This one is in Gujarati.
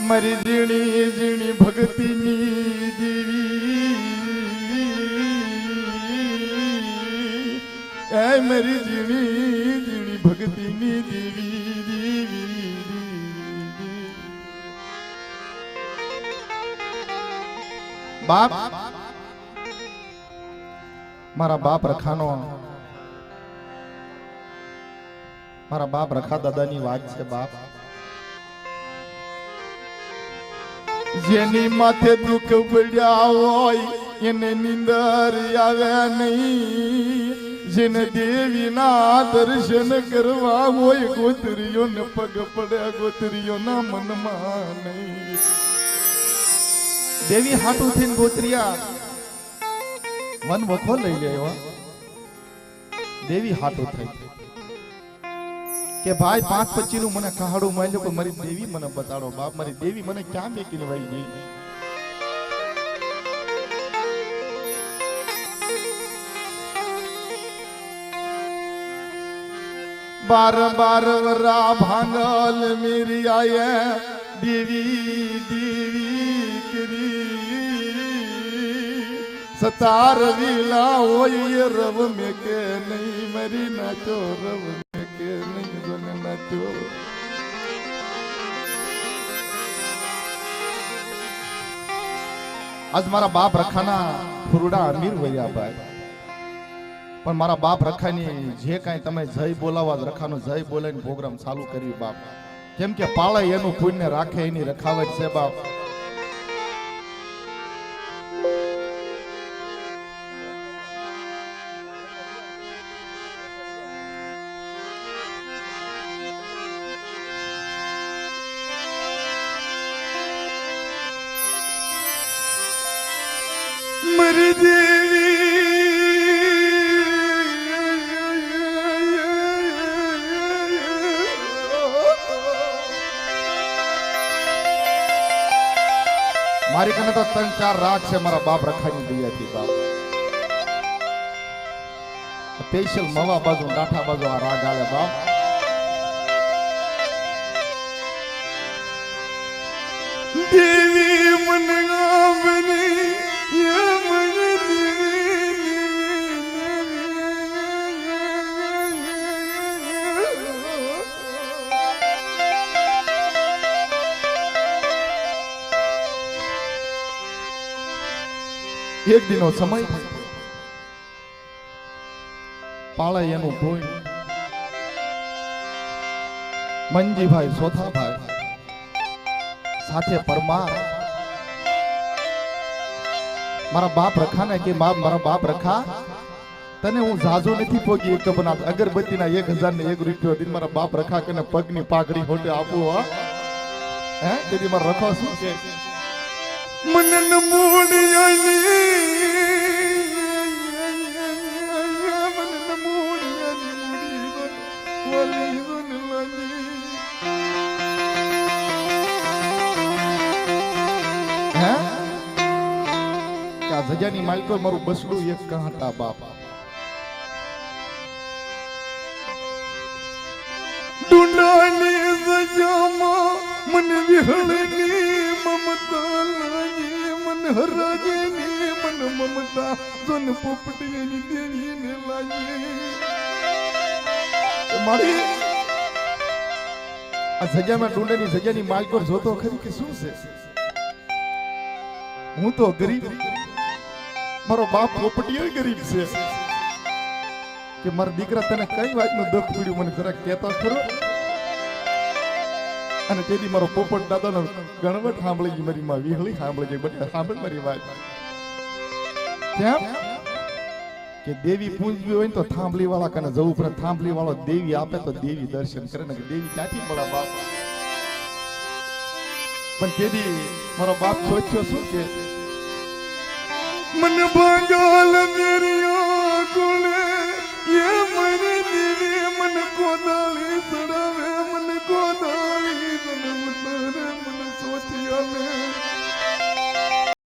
મારી ઝીણી ઝીણી ભક્તિની દેવી. એ મારી ઝીણી ઝીણી ભક્તિની દેવી. દેવી. બાપ, મારા બાપ રખાનો. મારા બાપ રખા દાદાની વાત છે, બાપ. જેની માથે દુઃખ પડ્યા હોય, એને નિંદર આવે નહીં. જેને દેવીના દર્શન કરવા હોય, ગોતરીઓને પગ પડ્યા ગોતરીઓના મનમાં નહીં. દેવી હાટું થઈને ગોતરિયા, મન વખો લઈ ગયો દેવી હાટું થઈ. કે ભાઈ, પાંચ પચી નું મને કહાડું માન્યું કે મારી દેવી મને બતાડો બાપ, મારી દેવી મને ક્યાં મેકીને વહી ગઈ? બાર બાર વરા ભાંગલ મેરી આયે દેવી દેવી કરી. સતાર વિલા હોય, રવ મે કે નહીં, મરી નાચો રવ આજ મારા બાપ રખાના ફુરડા અમીર વયા ભાઈ. પણ મારા બાપ રખાની જે કાંઈ તમે જય બોલાવા જ રખાનો જય બોલાવીને પ્રોગ્રામ ચાલુ કર્યું બાપ. કેમ કે પાળે એનું પુણ્ય રાખે એની રખાવટ છે બાપ. મરી કને તો ત્રણ ચાર રાગ છે મારા બાપ રખાની દયાથી બાપ. સ્પેશિયલ મવા બાજુ, ડાઠા બાજુ આ રાગ આવે બાપ. દેવી એક દિનો સમય પાળે એનું ભૂઈ મંજીભાઈ સોથાભાઈ સાથે પરમાર. મારા બાપ રખા ને કે બાપ મારા બાપ રખા, તને હું ઝાઝો નથી પોગી એક બના અગરબત્તીના એક હજાર ને એક રૂપિયો દિન મારા બાપ રખા કે પગની પાઘડી હોટે આપું, હો. તેથી મારા રખો શું કે મનન જજાની માલિકો મારું બસડું એક કાંટા બાપા ડુંડાની સજામાં મને મમતા લાગી ને મન મમતા, જન પોપટીની દેવીને લાગી મારી, આ જગ્યામાં ડુંડાની જગ્યાની માલિકો જોતો ખરી કે શું છે? હું તો ગરીબ, મારો બાપ પોપટીઓ ગરીબ છે. કે મારા દીકરા તને કઈ વાતનું દુઃખ પડ્યું, મને જરાક કહેતા ખરો? અને તેથી મારો પોપટ દાદાનો ગણવટ સાંભળી ગઈ મારી માં વિહળી સાંભળી ગઈ બધા, સાંભળ મારી વાત. કેમ? કે દેવી પૂજવી હોય ને તો થાંભલી વાળા કને જવું પડે. થાંભલી વાળો દેવી આપે તો દેવી દર્શન કરે ને દેવી ક્યાંથી મળે બાપ? પણ તેથી મારો બાપ સોચ્યો શું કે મન ભાગો